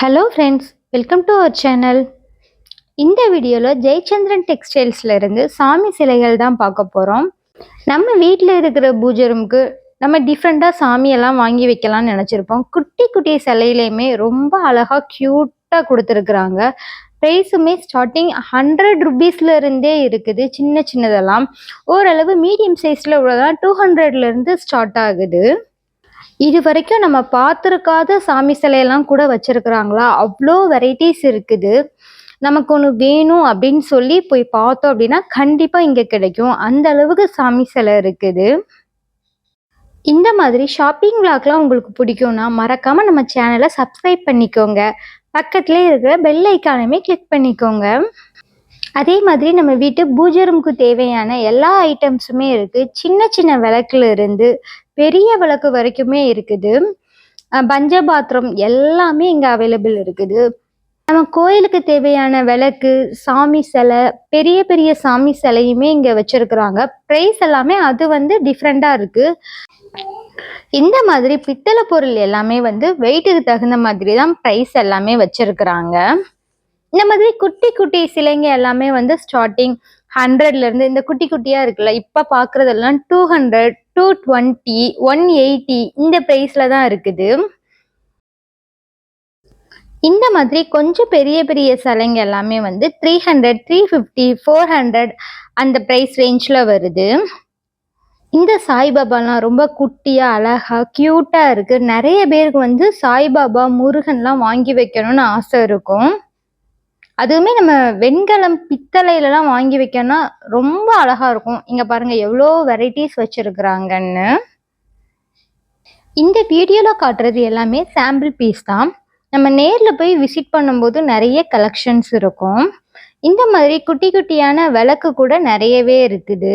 Hello friends welcome to our channel இந்த வீடியோவில் ஜெயச்சந்திரன் டெக்ஸ்டைல்ஸ்லேருந்து சாமி சிலைகள் தான் பார்க்க போகிறோம் நம்ம வீட்டில் இருக்கிற பூஜை ரூமுக்கு நம்ம டிஃப்ரெண்ட்டாக சாமியெல்லாம் வாங்கி வைக்கலாம்னு நினச்சிருப்போம். குட்டி குட்டி சிலையிலையுமே ரொம்ப அழகாக க்யூட்டாக கொடுத்துருக்குறாங்க. ப்ரைஸுமே ஸ்டார்டிங் ஹண்ட்ரட் ருபீஸ்லேருந்தே இருக்குது சின்ன சின்னதெல்லாம். ஓரளவு மீடியம் சைஸில் உள்ளதெல்லாம் டூ ஹண்ட்ரட்லேருந்து ஸ்டார்ட் ஆகுது. இது வரைக்கும் நம்ம பார்த்துருக்காத சாமி சிலையெல்லாம் கூட வச்சிருக்கிறாங்களா? அவ்வளோ வெரைட்டிஸ் இருக்குது. நமக்கு ஒன்று வேணும் அப்படின்னு சொல்லி போய் பார்த்தோம் அப்படின்னா கண்டிப்பாக இங்கே கிடைக்கும். அந்த அளவுக்கு சாமி சிலை இருக்குது. இந்த மாதிரி ஷாப்பிங் விளாக்லாம் உங்களுக்கு பிடிக்கும்னா மறக்காமல் நம்ம சேனலை சப்ஸ்கிரைப் பண்ணிக்கோங்க. பக்கத்துலேயே இருக்கிற பெல் ஐக்கானுமே கிளிக் பண்ணிக்கோங்க. அதே மாதிரி நம்ம வீட்டு பூஜை ரூமுக்கு தேவையான எல்லா ஐட்டம்ஸுமே இருக்குது சின்ன சின்ன விளக்குல இருந்து பெரிய விளக்கு வரைக்குமே இருக்குது. பஞ்ச பாத்திரம் எல்லாமே இங்கே அவைலபிள் இருக்குது. நம்ம கோயிலுக்கு தேவையான விளக்கு சாமி சிலை பெரிய பெரிய சாமி சிலையுமே இங்கே வச்சுருக்குறாங்க. ப்ரைஸ் எல்லாமே அது வந்து டிஃப்ரெண்ட்டாக இருக்குது இந்த மாதிரி பித்தளை பொருள் எல்லாமே வந்து வெயிட்டுக்கு தகுந்த மாதிரி தான் ப்ரைஸ் எல்லாமே வச்சுருக்குறாங்க. இந்த மாதிரி குட்டி குட்டி சிலைங்க எல்லாமே வந்து ஸ்டார்டிங் ஹண்ட்ரட்லேருந்து இந்த குட்டி குட்டியாக இருக்குல்ல இப்போ பார்க்குறதெல்லாம் two hundred two twenty one eighty இந்த ப்ரைஸில் தான் இருக்குது. இந்த மாதிரி கொஞ்சம் பெரிய பெரிய சிலைங்க எல்லாமே வந்து three hundred three fifty four hundred அந்த ப்ரைஸ் ரேஞ்சில் வருது. இந்த சாய்பாபாலாம் ரொம்ப குட்டியாக அழகா க்யூட்டாக இருக்கு. நிறைய பேருக்கு வந்து சாய்பாபா முருகன்லாம் வாங்கி வைக்கணும்னு ஆசை இருக்கும். அதுவுமே நம்ம வெண்கலம் பித்தளையிலலாம் வாங்கி வைக்கணும்னா ரொம்ப அழகா இருக்கும். இங்க பாருங்க எவ்வளோ வெரைட்டிஸ் வச்சிருக்கிறாங்கன்னு. இந்த வீடியோவில் காட்டுறது எல்லாமே சாம்பிள் பீஸ் தான். நம்ம நேரில் போய் விசிட் பண்ணும்போது நிறைய கலெக்ஷன்ஸ் இருக்கும். இந்த மாதிரி குட்டி குட்டியான விளக்கு கூட நிறையவே இருக்குது.